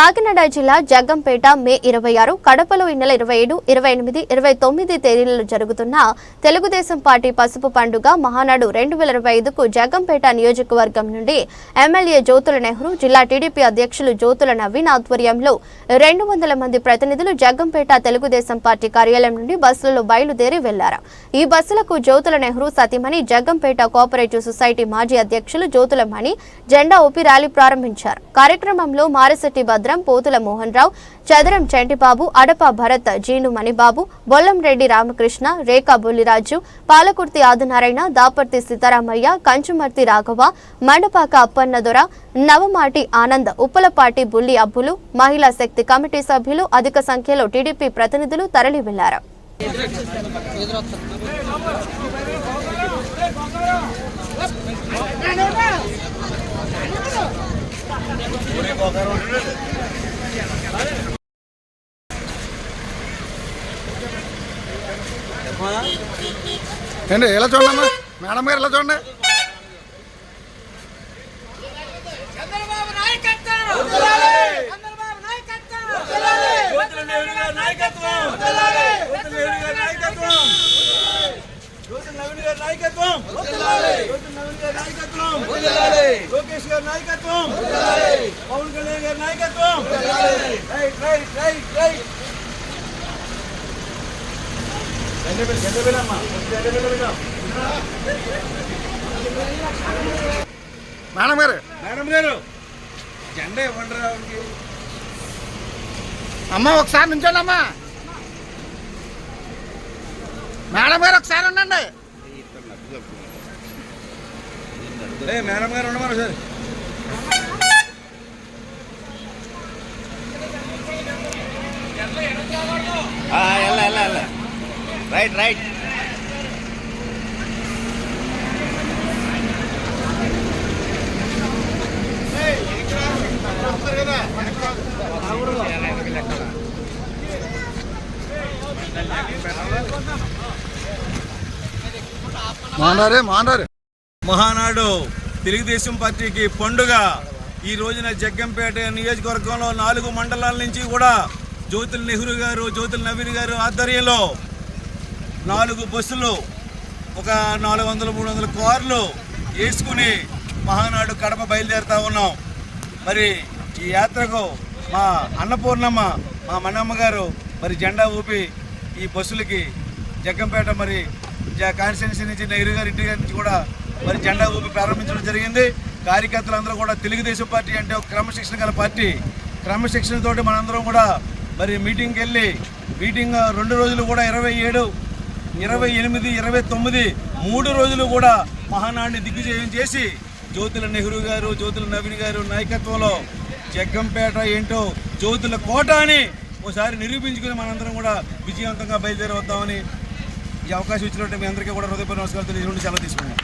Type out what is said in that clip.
కాకినాడ జిల్లా జగ్గంపేట మే ఇరవై ఆరు కడపలో ఈ నెల ఇరవై ఏడు ఇరవై ఎనిమిది ఇరవై తొమ్మిది తేదీలలో జరుగుతున్న తెలుగుదేశం పార్టీ పసుపు పండుగ మహానాడు రెండు వేల ఇరవై ఐదుకు జగ్గంపేట నియోజకవర్గం నుండి ఎమ్మెల్యే జ్యోతుల నెహ్రూ జిల్లా టీడీపీ అధ్యక్షులు జ్యోతుల నవీన్ ఆధ్వర్యంలో రెండు వందల మంది ప్రతినిధులు జగ్గంపేట తెలుగుదేశం పార్టీ కార్యాలయం నుండి బస్సులలో బయలుదేరి వెళ్ళారు. ఈ బస్సులకు జ్యోతుల నెహ్రూ సతీమణి జగ్గంపేట కోఆపరేటివ్ సొసైటీ మాజీ అధ్యక్షులు జ్యోతుల మణి జెండా ఊపి ర్యాలీ ప్రారంభించారు. కార్యక్రమంలో మారిశెట్టి భద్ర పోతుల మోహన్ రావు చదరం చంటిబాబు అడప భరత్ జీను మణిబాబు బొల్లంరెడ్డి రామకృష్ణ రేఖా బుల్లిరాజు పాలకుర్తి ఆదినారాయణ దాపర్తి సీతారామయ్య కంచుమర్తి రాఘవ మండపాక అప్పన్నదొర నవమాటి ఆనంద్ ఉప్పలపాటి బుల్లి అబ్బులు మహిళా శక్తి కమిటీ సభ్యులు అధిక సంఖ్యలో టీడీపీ ప్రతినిధులు తరలి వెళ్ళారు ఏంటి ఎలా చూడమ్మా మేడం గారు ఎలా చూడండి? చంద్రబాబు నాయకత్వం! నాయకత్వం! లోకేష్ గారి నాయకత్వం! పవన్ కళ్యాణ్ గారి నాయకత్వం! Right right right right! Madam గారు. మేడం గారు జెండా ఇవ్వండి అమ్మ ఒకసారి నుంచోండి అమ్మా మేడం గారు ఒకసారి ఉండండి. మేడం గారు ఉండమని సార్. Right right. మానారే మానారే. మహానాడు తెలుగుదేశం పార్టీకి పండుగ. ఈ రోజున జగ్గంపేట నియోజకవర్గంలో నాలుగు మండలాల నుంచి కూడా జ్యోతుల నెహ్రూ గారు జ్యోతుల నవీన్ గారు ఆధ్వర్యంలో నాలుగు బస్సులు ఒక నాలుగు వందల మూడు వందల కార్లు వేసుకుని మహానాడు కడప బయలుదేరుతా ఉన్నాం. మరి ఈ యాత్రకు మా అన్నపూర్ణమ్మ మా మన్నమ్మ గారు మరి జెండా ఊపి ఈ బస్సులకి జగ్గంపేట మరి జ- కాన్స్టిట్యున్సీ నుంచి నెహ్రూ గారి ఇంటి నుంచి కూడా మరి జెండా ఊపి ప్రారంభించడం జరిగింది. కార్యకర్తలందరూ కూడా తెలుగుదేశం పార్టీ అంటే ఒక క్రమశిక్షణ గల పార్టీ. క్రమశిక్షణతోటి మనందరం కూడా మరి మీటింగ్కి వెళ్ళి మీటింగ్ రెండు రోజులు కూడా ఇరవై ఏడు ఇరవై ఎనిమిది ఇరవై తొమ్మిది మూడు రోజులు కూడా మహానాడిని దిగ్విజయం చేసి జ్యోతుల నెహ్రూ గారు జ్యోతుల నవీన్ గారు నాయకత్వంలో జగ్గంపేట ఏంటో జ్యోతుల కోట అని ఒకసారి నిరూపించుకుని మనందరం కూడా విజయవంతంగా బయలుదేరి వద్దామని ఈ అవకాశం ఇచ్చినట్టు మీ అందరికీ కూడా హృదయపూర్వ నమస్కారాలు తెలియజేసి సెలవు తీసుకున్నాం